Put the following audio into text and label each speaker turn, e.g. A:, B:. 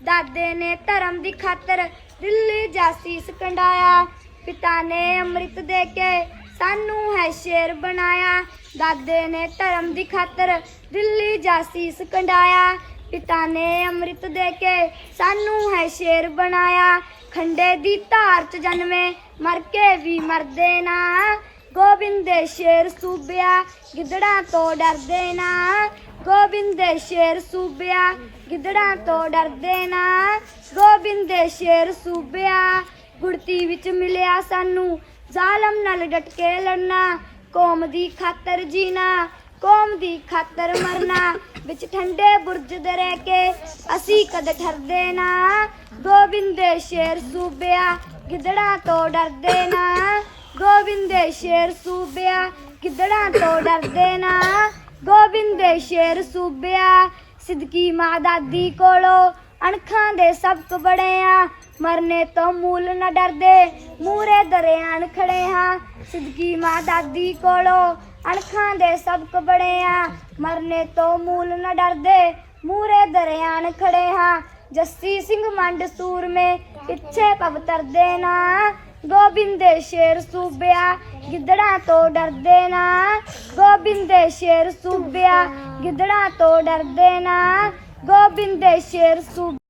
A: ਦਾਦੇ ਨੇ ਧਰਮ ਦੀ ਖਾਤਰ ਦਿੱਲੀ ਜਾਸੀਸ ਕੰਡਾਇਆ ਪਿਤਾ ਨੇ ਅੰਮ੍ਰਿਤ ਦੇ ਕੇ ਸਾਨੂੰ ਹੈ ਸ਼ੇਰ ਬਣਾਇਆ। ਦਾਦੇ ਨੇ ਧਰਮ ਦੀ ਖਾਤਰ ਦਿੱਲੀ ਜਾਸੀਸ ਕੰਡਾਇਆ ਪਿਤਾ ਨੇ ਅੰਮ੍ਰਿਤ ਦੇ ਕੇ ਸਾਨੂੰ ਹੈ ਸ਼ੇਰ ਬਣਾਇਆ। ਖੰਡੇ ਦੀ ਧਾਰ ਚ ਜਨਮੇ, ਮਰ ਕੇ ਵੀ ਮਰਦੇ ਨਾ। ਗੋਬਿੰਦ ਦੇ ਸ਼ੇਰ ਸੂਬਿਆ, ਗਿੱਦੜਾਂ ਤੋਂ ਡਰਦੇ ਨਾ। ਗੋਬਿੰਦ ਦੇ ਸ਼ੇਰ ਸੂਬਿਆ, ਗਿੱਦੜਾਂ ਤੋਂ ਡਰਦੇ ਨਾ। ਗੋਬਿੰਦ ਸ਼ੇਰ ਸੂਬਿਆ, ਗੁੜਤੀ ਵਿੱਚ ਮਿਲਿਆ ਸਾਨੂੰ। ਜ਼ਾਲਮ ਨਾਲ ਡਟ ਕੇ ਲੜਨਾ, ਕੌਮ ਦੀ ਖਾਤਰ ਜੀਣਾ। ਕੌਮ ਦੀ ਖਾਤਰ ਮਰਨਾ, ਵਿੱਚ ਠੰਡੇ ਬੁਰਜ ਦੇ ਰਹਿ ਕੇ ਅਸੀਂ ਕਦ ਠਰਦੇ ਨਾ। ਗੋਬਿੰਦ ਦੇ ਸ਼ੇਰ ਸੂਬਿਆ, ਗਿੱਦੜਾਂ ਤੋਂ ਡਰਦੇ ਨਾ। ਗੋਬਿੰਦ ਦੇ ਸ਼ੇਰ ਸੂਬਿਆ, ਗਿੱਦੜਾਂ ਤੋਂ ਡਰਦੇ ਨਾ। ਗੋਬਿੰਦ ਦੇ ਸ਼ੇਰ ਸੂਬਿਆ ਸਿੱਧਕੀ ਮਾਂ ਦਾਦੀ ਕੋਲੋਂ ਅਣਖਾਂ ਦੇ ਸਬਕ ਬੜੇ ਮਰਨੇ ਤੋਂ ਮੂਲ ਨਾ ਡਰਦੇ, ਮੂਰੇ ਦਰਿਆਣ ਖੜੇ ਹਾਂ ਸਿੱਧਕੀ ਮਾਂ ਦਾਦੀ ਕੋਲੋਂ ਅਣਖਾਂ ਦੇ ਸਬਕ ਬੜੇ ਆ। ਮਰਨੇ ਤੋਂ ਮੂਲ ਨਾ ਡਰਦੇ, ਮੂਰੇ ਦਰਿਆਣ ਖੜੇ ਹਾਂ ਜੱਸੀ ਸਿੰਘ ਮੰਡ ਸੂਰਮੇ, ਪਿੱਛੇ ਪਵਤਰਦੇ ਨਾ। ਗੋਬਿੰਦ ਦੇ ਸ਼ੇਰ ਸੂਬਿਆ ਗਿੱਦੜਾਂ ਤੋਂ ਡਰਦੇ ਨਾ। ਗੋਬਿੰਦ ਦੇ ਸ਼ੇਰ ਸੂਬਿਆ ਗਿੱਦੜਾਂ ਤੋਂ ਡਰਦੇ ਨਾ। ਗੋਬਿੰਦ ਦੇ ਸ਼ੇਰ ਸੂਬਿਆ